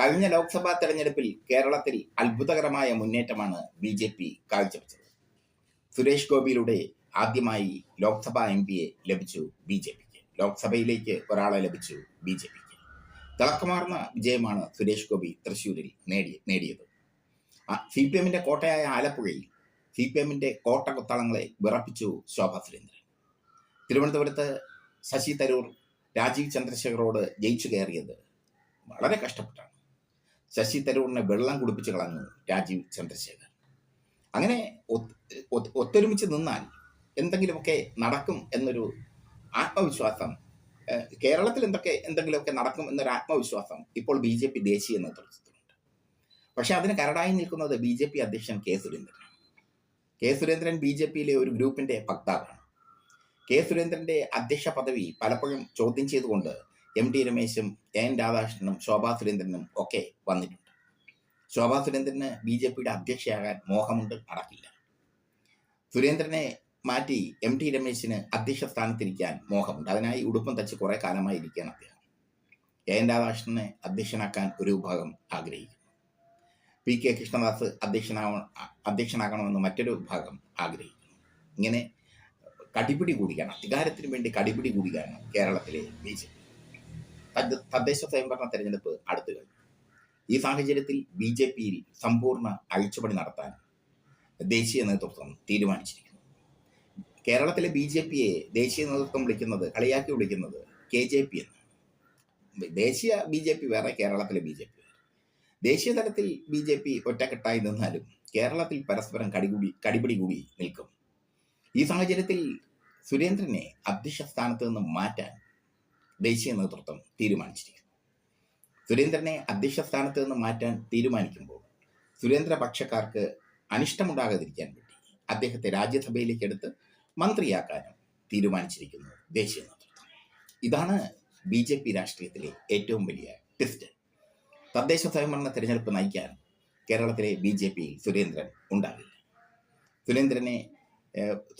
കഴിഞ്ഞ ലോക്സഭാ തെരഞ്ഞെടുപ്പിൽ കേരളത്തിൽ അത്ഭുതകരമായ മുന്നേറ്റമാണ് ബി ജെ പി കാഴ്ചവെച്ചത്. സുരേഷ് ഗോപിയിലൂടെ ആദ്യമായി ലോക്സഭാ എം പിയെ ലഭിച്ചു ബി ജെ പിക്ക്. ലോക്സഭയിലേക്ക് ഒരാളെ ലഭിച്ചു ബി ജെ പിക്ക്. തിളക്കമാർന്ന വിജയമാണ് സുരേഷ് ഗോപി തൃശ്ശൂരിൽ നേടി നേടിയത്. സി പി എമ്മിന്റെ കോട്ടയായ ആലപ്പുഴയിൽ സി പി എമ്മിന്റെ കോട്ട കുത്തളങ്ങളെ വിറപ്പിച്ചു ശോഭ സുരേന്ദ്രൻ. തിരുവനന്തപുരത്ത് ശശി തരൂർ രാജീവ് ചന്ദ്രശേഖറോട് ജയിച്ചു കയറിയത് വളരെ കഷ്ടപ്പെട്ടാണ്. ശശി തരൂറിനെ വെള്ളം കുടിപ്പിച്ച് കളഞ്ഞു രാജീവ് ചന്ദ്രശേഖർ. അങ്ങനെ ഒത്ത് ഒത്ത് ഒത്തൊരുമിച്ച് നിന്നാൽ എന്തെങ്കിലുമൊക്കെ നടക്കും എന്നൊരു ആത്മവിശ്വാസം കേരളത്തിൽ എന്തൊക്കെ എന്തെങ്കിലുമൊക്കെ നടക്കും എന്നൊരു ആത്മവിശ്വാസം ഇപ്പോൾ ബി ജെ പി ദേശീയ നേതൃത്വത്തിലുണ്ട്. പക്ഷെ അതിന് കരടായി നിൽക്കുന്നത് ബി ജെ പി അധ്യക്ഷൻ കെ സുരേന്ദ്രനാണ്. കെ സുരേന്ദ്രൻ ബി ജെ പിയിലെ ഒരു ഗ്രൂപ്പിന്റെ വക്താവാണ്. കെ സുരേന്ദ്രന്റെ അധ്യക്ഷ പദവി പലപ്പോഴും ചോദ്യം ചെയ്തുകൊണ്ട് എം ടി രമേശും എൻ രാധാകൃഷ്ണനും ശോഭാ സുരേന്ദ്രനും ഒക്കെ വന്നിട്ടുണ്ട്. ശോഭാ സുരേന്ദ്രന് ബി ജെ പിയുടെ അധ്യക്ഷയാകാൻ മോഹമുണ്ട് നടക്കില്ല. സുരേന്ദ്രനെ മാറ്റി എം ടി രമേശിന് അധ്യക്ഷ സ്ഥാനത്തിരിക്കാൻ മോഹമുണ്ട്. അതിനായി ഉടുപ്പം തച്ച് കുറെ കാലമായി ഇരിക്കുകയാണ് അദ്ദേഹം. എ എൻ രാധാകൃഷ്ണനെ അധ്യക്ഷനാക്കാൻ ഒരു വിഭാഗം ആഗ്രഹിക്കുന്നു. പി കെ കൃഷ്ണദാസ് അധ്യക്ഷനാവ അധ്യക്ഷനാകണമെന്ന് മറ്റൊരു വിഭാഗം ആഗ്രഹിക്കുന്നു. ഇങ്ങനെ കടിപിടി കൂടിയാണ്. അധികാരത്തിന് വേണ്ടി കടിപിടി കൂടിയാണ് കേരളത്തിലെ ബി ജെ പി. തദ്ദേശ സ്വയംഭരണ തെരഞ്ഞെടുപ്പ് അടുത്തു കഴിഞ്ഞു. ഈ സാഹചര്യത്തിൽ ബി ജെ പിയിൽ സമ്പൂർണ അഴിച്ചുപണി നടത്താൻ ദേശീയ നേതൃത്വം തീരുമാനിച്ചിരിക്കുന്നു. കേരളത്തിലെ ബി ജെ പിയെ ദേശീയ നേതൃത്വം വിളിക്കുന്നത് കളിയാക്കി വിളിക്കുന്നത് കെ ജെ പി എന്ന് ദേശീയ ബി ജെ പി വേറെ കേരളത്തിലെ ബി ജെ പി ദേശീയ തലത്തിൽ ബി ജെ പി ഒറ്റക്കെട്ടായി നിന്നാലും കേരളത്തിൽ പരസ്പരം കടികൂടി കടിപിടി കൂടി നിൽക്കും. ഈ സാഹചര്യത്തിൽ സുരേന്ദ്രനെ അധ്യക്ഷ സ്ഥാനത്ത് നിന്ന് മാറ്റാൻ ദേശീയ നേതൃത്വം തീരുമാനിച്ചിരിക്കുന്നു. സുരേന്ദ്രനെ അധ്യക്ഷ സ്ഥാനത്ത് നിന്ന് മാറ്റാൻ തീരുമാനിക്കുമ്പോൾ സുരേന്ദ്ര പക്ഷക്കാർക്ക് അനിഷ്ടമുണ്ടാകാതിരിക്കാൻ വേണ്ടി അദ്ദേഹത്തെ രാജ്യസഭയിലേക്ക് എടുത്ത് മന്ത്രിയാക്കാനും തീരുമാനിച്ചിരിക്കുന്നു ദേശീയ നേതൃത്വം ഇതാണ് ബി ജെ പി രാഷ്ട്രീയത്തിലെ ഏറ്റവും വലിയ ട്വിസ്റ്റ് തദ്ദേശ സ്വയംഭരണ തെരഞ്ഞെടുപ്പ് നയിക്കാൻ കേരളത്തിലെ ബി ജെ പിയിൽ സുരേന്ദ്രൻ ഉണ്ടാകില്ല. സുരേന്ദ്രനെ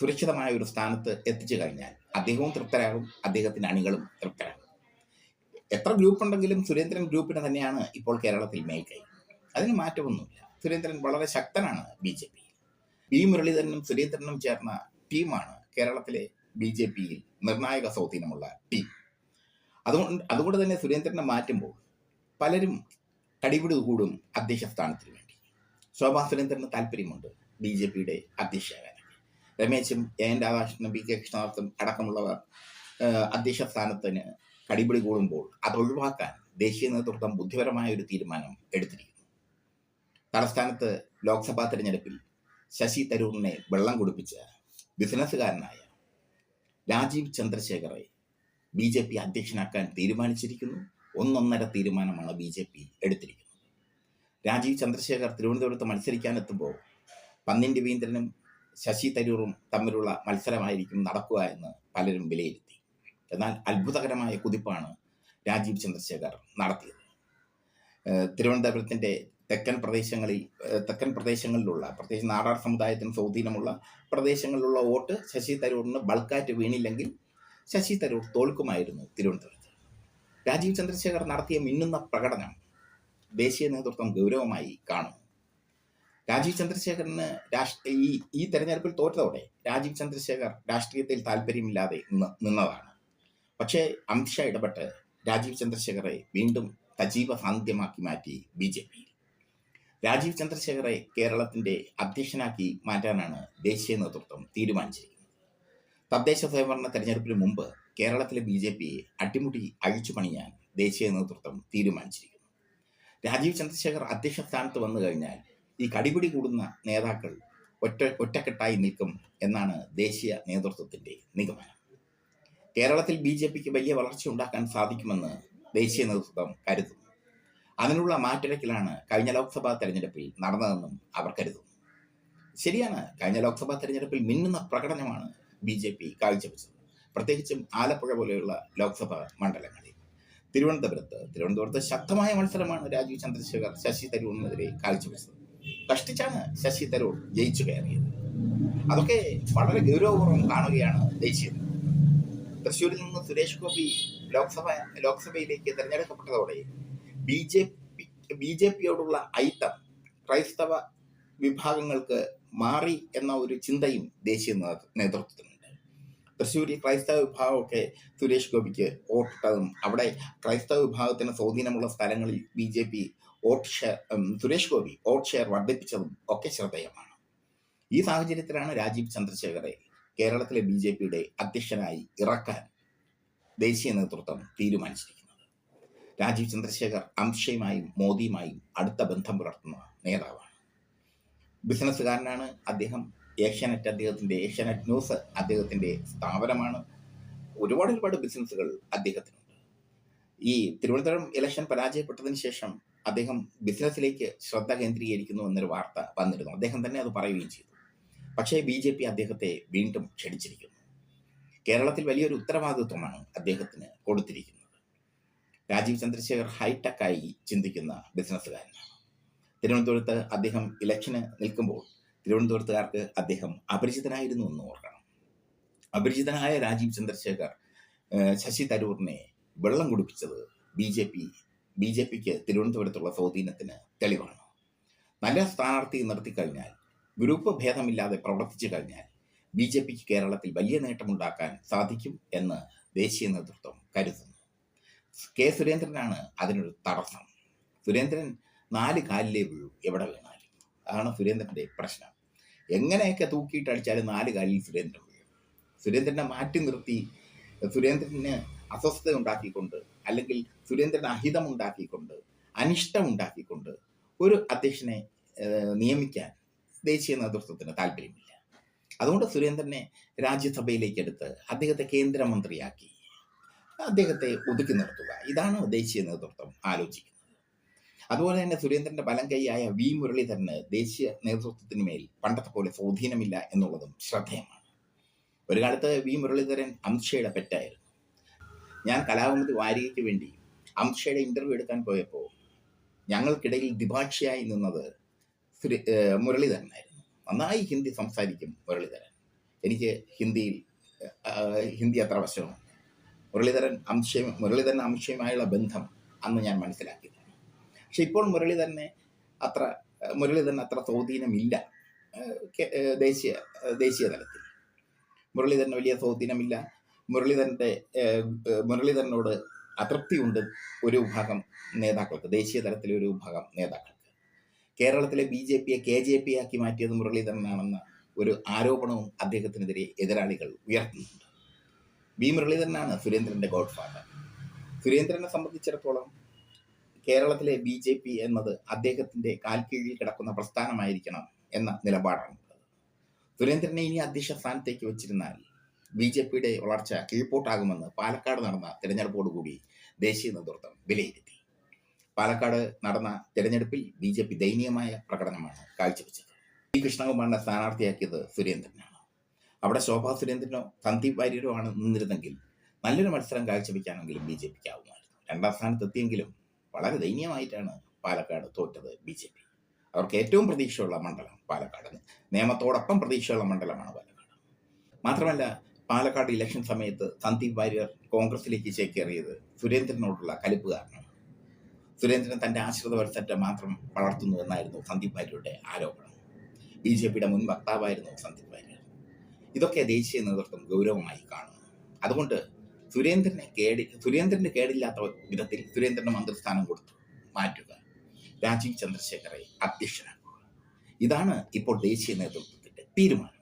സുരക്ഷിതമായ ഒരു സ്ഥാനത്ത് എത്തിച്ചു കഴിഞ്ഞാൽ അദ്ദേഹവും തൃപ്തരാകും അദ്ദേഹത്തിന്റെ അണികളും തൃപ്തരാകും. എത്ര ഗ്രൂപ്പ് ഉണ്ടെങ്കിലും സുരേന്ദ്രൻ ഗ്രൂപ്പിന് തന്നെയാണ് ഇപ്പോൾ കേരളത്തിൽ മേൽക്കൈ. അതിന് മാറ്റമൊന്നുമില്ല. സുരേന്ദ്രൻ വളരെ ശക്തനാണ് ബി ജെ പിയിൽ. വി മുരളീധരനും സുരേന്ദ്രനും ചേർന്ന ടീമാണ് കേരളത്തിലെ ബി ജെ പിയിൽ നിർണായക സ്വാധീനമുള്ള ടീം. അതുകൊണ്ട് അതുകൊണ്ട് തന്നെ സുരേന്ദ്രനെ മാറ്റുമ്പോൾ പലരും കടിപിടി കൂടും അധ്യക്ഷ സ്ഥാനത്തിന് വേണ്ടി. ശോഭാ സുരേന്ദ്രന് താല്പര്യമുണ്ട് ബി ജെ പിയുടെ അധ്യക്ഷയാകാൻ. രമേശും എൻ രാധാകൃഷ്ണനും പി കെ കൃഷ്ണദാസും അടക്കമുള്ളവർ അധ്യക്ഷ സ്ഥാനത്തിന് കടിപിടി കൂടുമ്പോൾ അത് ഒഴിവാക്കാൻ ദേശീയ നേതൃത്വം ബുദ്ധിപരമായ ഒരു തീരുമാനം എടുത്തിരിക്കുന്നു. തലസ്ഥാനത്ത് ലോക്സഭാ തെരഞ്ഞെടുപ്പിൽ ശശി തരൂറിനെ വെള്ളം കുടിപ്പിച്ച ബിസിനസ്സുകാരനായ രാജീവ് ചന്ദ്രശേഖറെ ബി ജെ പി അധ്യക്ഷനാക്കാൻ തീരുമാനിച്ചിരിക്കുന്നു. ഒന്നൊന്നര തീരുമാനമാണ് ബി ജെ പി എടുത്തിരിക്കുന്നത്. രാജീവ് ചന്ദ്രശേഖർ തിരുവനന്തപുരത്ത് മത്സരിക്കാനെത്തുമ്പോൾ പന്നിൻ രവീന്ദ്രനും ശശി തരൂറും തമ്മിലുള്ള മത്സരമായിരിക്കും നടക്കുക എന്ന് പലരും വിലയിരുത്തി. എന്നാൽ അത്ഭുതകരമായ കുതിപ്പാണ് രാജീവ് ചന്ദ്രശേഖർ നടത്തിയത്. തിരുവനന്തപുരത്തിന്റെ തെക്കൻ പ്രദേശങ്ങളിൽ തെക്കൻ പ്രദേശങ്ങളിലുള്ള പ്രത്യേകിച്ച് നാടാർ സമുദായത്തിന് സ്വാധീനമുള്ള പ്രദേശങ്ങളിലുള്ള വോട്ട് ശശി തരൂറിന് ബൾക്കായിട്ട് വീണില്ലെങ്കിൽ ശശി തരൂർ തോൽക്കുമായിരുന്നു തിരുവനന്തപുരത്ത്. രാജീവ് ചന്ദ്രശേഖർ നടത്തിയ മിന്നുന്ന പ്രകടനം ദേശീയ നേതൃത്വം ഗൗരവമായി കാണുന്നു രാജീവ് ചന്ദ്രശേഖറിന് രാഷ്ട്രീയ ഈ ഈ തെരഞ്ഞെടുപ്പിൽ തോറ്റതോടെ രാജീവ് ചന്ദ്രശേഖർ രാഷ്ട്രീയത്തിൽ താല്പര്യമില്ലാതെ നിന്ന് നിന്നതാണ്. പക്ഷേ അമിത്ഷാ ഇടപെട്ട് രാജീവ് ചന്ദ്രശേഖറെ വീണ്ടും സജീവ സാന്നിധ്യമാക്കി മാറ്റി ബി ജെ പി രാജീവ് ചന്ദ്രശേഖറെ കേരളത്തിന്റെ അധ്യക്ഷനാക്കി മാറ്റാനാണ് ദേശീയ നേതൃത്വം തീരുമാനിച്ചിരിക്കുന്നത്. തദ്ദേശ സ്വയംഭരണ തെരഞ്ഞെടുപ്പിന് മുമ്പ് കേരളത്തിലെ ബി ജെ പിയെ അട്ടിമുടി അഴിച്ചു പണിയാൻ ദേശീയ നേതൃത്വം തീരുമാനിച്ചിരിക്കുന്നു. രാജീവ് ചന്ദ്രശേഖർ അധ്യക്ഷ സ്ഥാനത്ത് വന്നു കഴിഞ്ഞാൽ ഈ കടിപിടി കൂടുന്ന നേതാക്കൾ ഒറ്റ ഒറ്റക്കെട്ടായി നിൽക്കും എന്നാണ് ദേശീയ നേതൃത്വത്തിന്റെ നിഗമനം. കേരളത്തിൽ ബി ജെ പിക്ക് വലിയ വളർച്ച ഉണ്ടാക്കാൻ സാധിക്കുമെന്ന് ദേശീയ നേതൃത്വം കരുതുന്നു. അതിനുള്ള മാറ്റിടക്കിലാണ് കഴിഞ്ഞ ലോക്സഭാ തെരഞ്ഞെടുപ്പിൽ നടന്നതെന്നും അവർ കരുതുന്നു. ശരിയാണ് കഴിഞ്ഞ ലോക്സഭാ തെരഞ്ഞെടുപ്പിൽ മിന്നുന്ന പ്രകടനമാണ് ബി ജെ പി കാഴ്ചവെച്ചത്. പ്രത്യേകിച്ചും ആലപ്പുഴ പോലെയുള്ള ലോക്സഭാ മണ്ഡലങ്ങളിൽ. തിരുവനന്തപുരത്ത് തിരുവനന്തപുരത്ത് ശക്തമായ മത്സരമാണ് രാജീവ് ചന്ദ്രശേഖർ ശശി തരൂറിനെതിരെ കാഴ്ചവെച്ചത്. കഷ്ടിച്ചാണ് ശശി തരൂർ ജയിച്ചു കയറിയത് അതൊക്കെ വളരെ ഗൗരവപൂർവം കാണുകയാണ് ദേശീയ നേതൃത്വം. തൃശ്ശൂരിൽ നിന്ന് സുരേഷ് ഗോപി ലോക്സഭ ലോക്സഭയിലേക്ക് തെരഞ്ഞെടുക്കപ്പെട്ടതോടെ B J P B J പിയോടുള്ള ഐത്തം ക്രൈസ്തവ വിഭാഗങ്ങൾക്ക് മാറി എന്ന ഒരു ചിന്തയും ദേശീയ നേതൃത്വത്തിനുണ്ട് തൃശ്ശൂരിൽ ക്രൈസ്തവ വിഭാഗമൊക്കെ സുരേഷ് ഗോപിക്ക് വോട്ടിട്ടതും അവിടെ ക്രൈസ്തവ വിഭാഗത്തിന് സ്വാധീനമുള്ള സ്ഥലങ്ങളിൽ B J P vote share Suresh Gopi vote share വർദ്ധിപ്പിച്ചതും ഒക്കെ ശ്രദ്ധേയമാണ്. ഈ സാഹചര്യത്തിലാണ് രാജീവ് ചന്ദ്രശേഖരെ കേരളത്തിലെ ബി ജെ പിയുടെ അധ്യക്ഷനായി ഇറക്കാൻ ദേശീയ നേതൃത്വം തീരുമാനിച്ചിരിക്കുന്നത്. രാജീവ് ചന്ദ്രശേഖർ അംശയുമായും മോദിയുമായും അടുത്ത ബന്ധം പുലർത്തുന്ന നേതാവാണ്. ബിസിനസ്സുകാരനാണ് അദ്ദേഹം. ഏഷ്യാനെറ്റ് അദ്ദേഹത്തിന്റെ ഏഷ്യാനെറ്റ് ന്യൂസ് അദ്ദേഹത്തിന്റെ സ്ഥാപനമാണ്. ഒരുപാട് ഒരുപാട് ബിസിനസ്സുകൾ അദ്ദേഹത്തിനുണ്ട്. ഈ തിരുവനന്തപുരം ഇലക്ഷൻ പരാജയപ്പെട്ടതിന് ശേഷം അദ്ദേഹം ബിസിനസ്സിലേക്ക് ശ്രദ്ധ കേന്ദ്രീകരിക്കുന്നു എന്നൊരു വാർത്ത വന്നിരുന്നു. അദ്ദേഹം തന്നെ അത് പറയുകയും ചെയ്തു. പക്ഷേ ബി ജെ പി അദ്ദേഹത്തെ വീണ്ടും ക്ഷണിച്ചിരിക്കുന്നു. കേരളത്തിൽ വലിയൊരു ഉത്തരവാദിത്വമാണ് അദ്ദേഹത്തിന് കൊടുത്തിരിക്കുന്നത്. രാജീവ് ചന്ദ്രശേഖർ ഹൈടെക്കായി ചിന്തിക്കുന്ന ബിസിനസ്സുകാരനാണ്. തിരുവനന്തപുരത്ത് അദ്ദേഹം ഇലക്ഷന് നിൽക്കുമ്പോൾ തിരുവനന്തപുരത്തുകാർക്ക് അദ്ദേഹം അപരിചിതനായിരുന്നു എന്ന് ഓർക്കണം. അപരിചിതനായ രാജീവ് ചന്ദ്രശേഖർ ശശി തരൂറിനെ വെള്ളം കുടിപ്പിച്ചത് B J P B J പിക്ക് തിരുവനന്തപുരത്തുള്ള സ്വാധീനത്തിന് തെളിവാണ്. നല്ല സ്ഥാനാർത്ഥി നിർത്തിക്കഴിഞ്ഞാൽ ഗ്രൂപ്പ് ഭേദമില്ലാതെ പ്രവർത്തിച്ചു കഴിഞ്ഞാൽ ബി ജെ പിക്ക് കേരളത്തിൽ വലിയ നേട്ടമുണ്ടാക്കാൻ സാധിക്കും എന്ന് ദേശീയ നേതൃത്വം കരുതുന്നു. കെ സുരേന്ദ്രനാണ് അതിനൊരു തടസ്സം. സുരേന്ദ്രൻ നാല് കാലിലേ വീഴൂ എവിടെ വീണാലും. അതാണ് സുരേന്ദ്രന്റെ പ്രശ്നം. എങ്ങനെയൊക്കെ തൂക്കിയിട്ട് അടിച്ചാലും നാല് കാലിൽ സുരേന്ദ്രൻ വീഴും. സുരേന്ദ്രനെ മാറ്റി നിർത്തി സുരേന്ദ്രന് അസ്വസ്ഥത ഉണ്ടാക്കിക്കൊണ്ട് അല്ലെങ്കിൽ സുരേന്ദ്രൻ അഹിതം ഉണ്ടാക്കിക്കൊണ്ട് അനിഷ്ടം ഉണ്ടാക്കിക്കൊണ്ട് ഒരു അധ്യക്ഷനെ നിയമിക്കാൻ ദേശീയ നേതൃത്വത്തിന് താല്പര്യമില്ല. അതുകൊണ്ട് സുരേന്ദ്രനെ രാജ്യസഭയിലേക്ക് എടുത്ത് അദ്ദേഹത്തെ കേന്ദ്രമന്ത്രിയാക്കി അദ്ദേഹത്തെ ഒതുക്കി നിർത്തുക. ഇതാണ് ദേശീയ നേതൃത്വം ആലോചിക്കുന്നത്. അതുപോലെ തന്നെ സുരേന്ദ്രന്റെ ബലം കൈയായ വി. മുരളീധരന് ദേശീയ നേതൃത്വത്തിന് മേൽ പണ്ടത്തെ പോലെ സ്വാധീനമില്ല എന്നുള്ളതും ശ്രദ്ധേയമാണ്. ഒരു കാലത്ത് വി. മുരളീധരൻ അമിത്ഷയുടെ പെറ്റായിരുന്നു. ഞാൻ കലാകുമതി വാരികയ്ക്ക് വേണ്ടി അമിത്ഷയുടെ ഇന്റർവ്യൂ എടുക്കാൻ പോയപ്പോൾ ഞങ്ങൾക്കിടയിൽ ദിഭാക്ഷിയായി നിന്നത് ശ്രീ മുരളീധരനായിരുന്നു. നന്നായി ഹിന്ദി സംസാരിക്കും മുരളീധരൻ. എനിക്ക് ഹിന്ദിയിൽ ഹിന്ദി അത്ര വശമാണ് മുരളീധരൻ അംശയും മുരളീധരൻ അംശയുമായുള്ള ബന്ധം അന്ന് ഞാൻ മനസ്സിലാക്കിയതാണ് പക്ഷെ ഇപ്പോൾ മുരളീധരനെ അത്ര മുരളീധരൻ അത്ര സ്വാധീനമില്ല ദേശീയ ദേശീയ തലത്തിൽ. മുരളീധരന് വലിയ സ്വാധീനമില്ല മുരളീധരന്റെ മുരളീധരനോട് അതൃപ്തി മുരളീധരനോട് അതൃപ്തിയുണ്ട് ഒരു വിഭാഗം നേതാക്കൾക്ക് ദേശീയ തലത്തിലെ ഒരു വിഭാഗം നേതാക്കൾക്ക്. കേരളത്തിലെ ബി ജെ പിയെ കെ ജെ പി ആക്കി മാറ്റിയത് മുരളീധരനാണെന്ന ഒരു ആരോപണവും അദ്ദേഹത്തിനെതിരെ എതിരാളികൾ ഉയർത്തുന്നുണ്ട് ബി മുരളീധരനാണ് സുരേന്ദ്രന്റെ ഗോഡ് ഫാദർ സുരേന്ദ്രനെ സംബന്ധിച്ചിടത്തോളം കേരളത്തിലെ ബി ജെ പി എന്നത് അദ്ദേഹത്തിന്റെ കാൽക്കീഴിൽ കിടക്കുന്ന പ്രസ്ഥാനമായിരിക്കണം എന്ന നിലപാടാണ് സുരേന്ദ്രനെ ഇനി അധ്യക്ഷ സ്ഥാനത്തേക്ക് വെച്ചിരുന്നാൽ ബി ജെ പിയുടെ വളർച്ച കീഴ്പോട്ടാകുമെന്ന് പാലക്കാട് നടന്ന തെരഞ്ഞെടുപ്പോടുകൂടി ദേശീയ നേതൃത്വം വിലയിരുത്തി. പാലക്കാട് നടന്ന തെരഞ്ഞെടുപ്പിൽ ബി ജെ പി ദയനീയമായ പ്രകടനമാണ് കാഴ്ചവെച്ചത്. പി കൃഷ്ണകുമാറിനെ സ്ഥാനാർത്ഥിയാക്കിയത് സുരേന്ദ്രനാണ്. അവിടെ ശോഭാ സുരേന്ദ്രനോ സന്ദീപ് വാര്യരോ ആണ് നിന്നിരുന്നെങ്കിൽ നല്ലൊരു മത്സരം കാഴ്ചവെക്കാനെങ്കിലും ബി ജെ പിക്ക് ആവുമായിരുന്നു രണ്ടാം സ്ഥാനത്തെത്തിയെങ്കിലും വളരെ ദയനീയമായിട്ടാണ് പാലക്കാട് തോറ്റത് ബി ജെ പി. അവർക്ക് ഏറ്റവും പ്രതീക്ഷയുള്ള മണ്ഡലം പാലക്കാട്. നിയമത്തോടൊപ്പം പ്രതീക്ഷയുള്ള മണ്ഡലമാണ് പാലക്കാട്. മാത്രമല്ല പാലക്കാട് ഇലക്ഷൻ സമയത്ത് സന്ദീപ് വാര്യർ കോൺഗ്രസിലേക്ക് ചേക്കേറിയത് സുരേന്ദ്രനോടുള്ള കലിപ്പ് കാരണം സുരേന്ദ്രൻ തന്റെ ആശ്രിത വരുത്തറ്റ മാത്രം വളർത്തുന്നു എന്നായിരുന്നു സന്ദീപ് വാര്യരുടെ ആരോപണം. ബി ജെ പിയുടെ മുൻ വക്താവായിരുന്നു സന്ദീപ് വാര്യർ. ഇതൊക്കെ ദേശീയ നേതൃത്വം ഗൗരവമായി കാണുന്നു. അതുകൊണ്ട് സുരേന്ദ്രനെ കേടി സുരേന്ദ്രന് കേടില്ലാത്ത വിധത്തിൽ സുരേന്ദ്രന് മന്ത്രിസ്ഥാനം കൊടുത്തു. മാറ്റുക. രാജീവ് ചന്ദ്രശേഖറെ അധ്യക്ഷനാക്കുക. ഇതാണ് ഇപ്പോൾ ദേശീയ നേതൃത്വത്തിന്റെ തീരുമാനം.